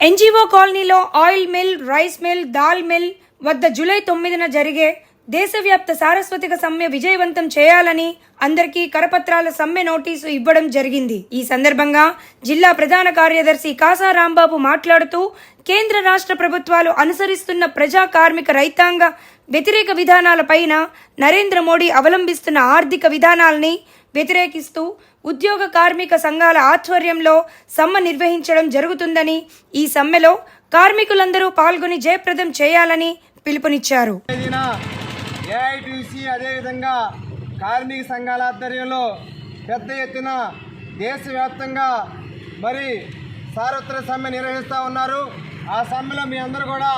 NGO కాలనీలో oil mill rice mill dal mill వద్ద July తొమ్మిదిన జరిగే దేశవ్యాప్త సారస్వతిక సమ్మె విజయవంతం చేయాలని అందరికీ కరపత్రాల సమ్మె నోటీసు ఇవ్వడం జరిగింది. ఈ సందర్భంగా జిల్లా ప్రధాన కార్యదర్శి కాసా రాంబాబు మాట్లాడుతూ కేంద్ర రాష్ట్ర ప్రభుత్వాలు అనుసరిస్తున్న ప్రజా కార్మిక రైతాంగ వ్యతిరేక విధానాలపైన నరేంద్ర మోడీ అవలంబిస్తున్న ఆర్థిక విధానాల్ని వ్యతిరేకిస్తూ ఉద్యోగ కార్మిక సంఘాల ఆధ్వర్యంలో సమ్మె నిర్వహించడం జరుగుతుందని ఈ సమ్మెలో కార్మికులందరూ పాల్గొని జయప్రదం చేయాలని పిలుపునిచ్చారు. ఏఐటీసీ అదేవిధంగా కార్మిక సంఘాల ఆధ్వర్యంలో పెద్ద ఎత్తున దేశవ్యాప్తంగా మరి సార్వత్రిక సమ్మె నిర్వహిస్తూ ఉన్నారు. ఆ సమ్మెలో మీ అందరూ కూడా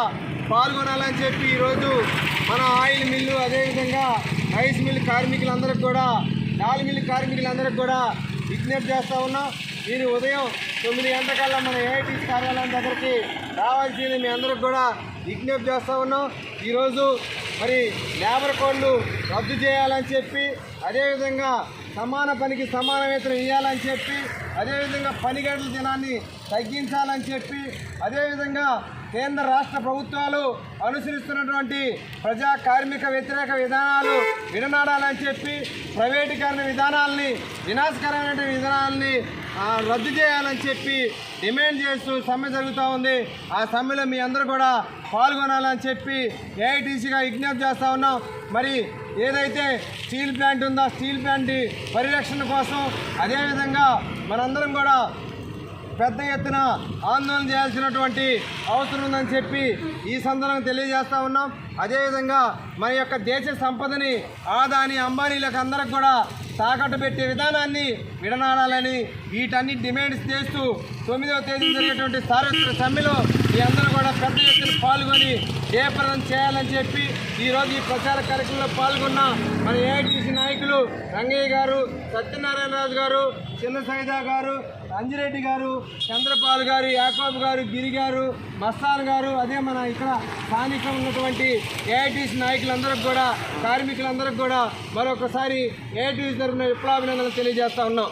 పాల్గొనాలని చెప్పి ఈరోజు మన ఆయిల్ మిల్లు అదేవిధంగా రైస్ మిల్ కార్మికులందరికీ కూడా దాల్ మిల్ కార్మికులందరికీ కూడా విజ్ఞప్తి చేస్తూ ఉన్నాం. మీరు ఉదయం తొమ్మిది గంటకల్లా మన ఏఐటీసీ కార్యాలయం దగ్గరికి రావాల్సింది మీ అందరికి కూడా విజ్ఞప్తి చేస్తూ ఉన్నాం. ఈరోజు మరి లేబర్ కోడ్లు రద్దు చేయాలని చెప్పి అదేవిధంగా సమాన పనికి సమాన వేతనం ఇవ్వాలని చెప్పి అదేవిధంగా పని గంటల దినాన్ని తగ్గించాలని చెప్పి అదేవిధంగా కేంద్ర రాష్ట్ర ప్రభుత్వాలు అనుసరిస్తున్నటువంటి ప్రజా కార్మిక వ్యతిరేక విధానాలు విడనాడాలని చెప్పి ప్రైవేటీకరణ విధానాల్ని వినాశకరమైన విధానాల్ని రద్దు చేయాలని చెప్పి డిమాండ్ చేస్తూ సమ్మె జరుగుతూ ఉంది. ఆ సమ్మెలో మీ అందరూ కూడా పాల్గొనాలని చెప్పి ఏఐటీసీగా విజ్ఞప్తి చేస్తూ ఉన్నాం. మరి ఏదైతే స్టీల్ ప్లాంట్ ఉందో స్టీల్ ప్లాంట్ పరిరక్షణ కోసం అదేవిధంగా మనందరం కూడా పెద్ద ఎత్తున ఆందోళన చేయాల్సినటువంటి అవసరం ఉందని చెప్పి ఈ సందర్భంగా తెలియజేస్తా ఉన్నాం. అదేవిధంగా మన యొక్క దేశ సంపదని ఆదాని అంబానీలకు అందరికి కూడా తాకట్టు పెట్టే విధానాన్ని విడనాడాలని వీటన్ని డిమాండ్స్ చేస్తూ తొమ్మిదవ తేదీ జరిగేటువంటి సార్వత్రిక సమ్మెలో మీ అందరూ కూడా పెద్ద ఎత్తున జయప్రదం చేయాలని చెప్పి ఈరోజు ఈ ప్రచార కార్యక్రమంలో పాల్గొన్న మన ఏఐటీసీ నాయకులు రంగయ్య గారు సత్యనారాయణరాజు గారు చిన్న సైదా గారు అంజిరెడ్డి గారు చంద్రపాల్ గారు యాకోబ్ గారు గిరి గారు మస్తాన్ గారు అదే మన ఇక్కడ స్థానికంగా ఉన్నటువంటి ఏఐటీసీ నాయకులందరికీ కూడా కార్మికులందరికీ కూడా మరొకసారి ఏఐటీసీ తరఫున విప్లవాభినందనలు తెలియజేస్తా ఉన్నాం.